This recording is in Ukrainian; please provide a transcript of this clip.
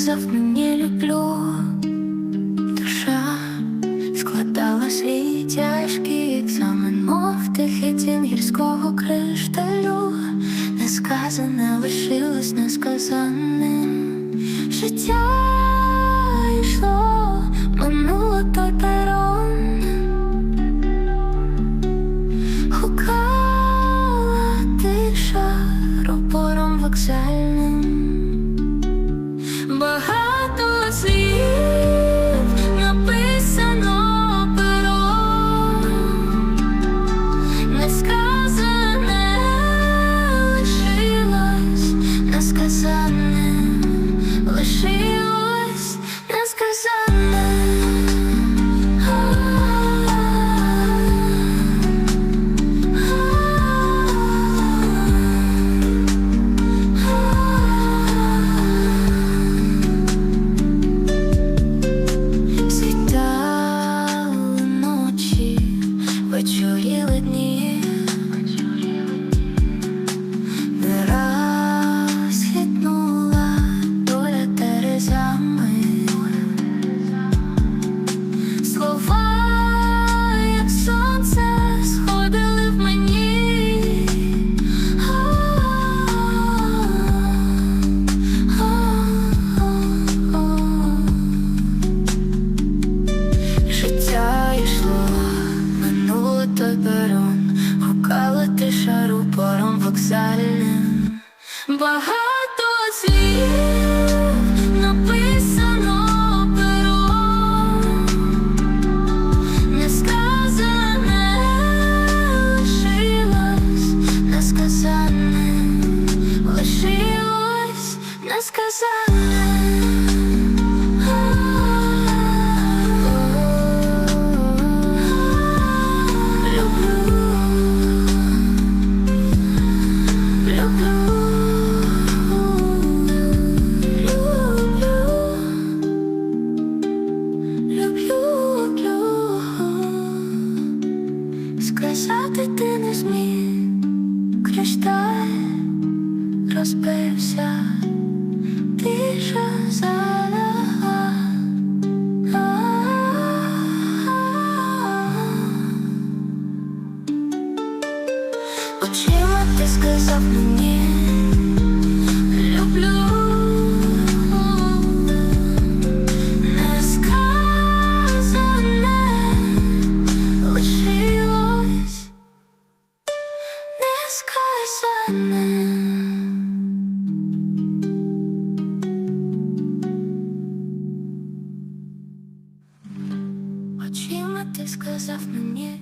Сказав мені люблю, душа складала свій тяжкий екзамен, мов тихий дім гірського кришталю, несказане лишилось несказаним. Життя рупором. Багато слів написано пером, несказане лишилось, несказане лишилось, несказане. Розбився, тиша залягла. Очима ти сказав мені сказав мені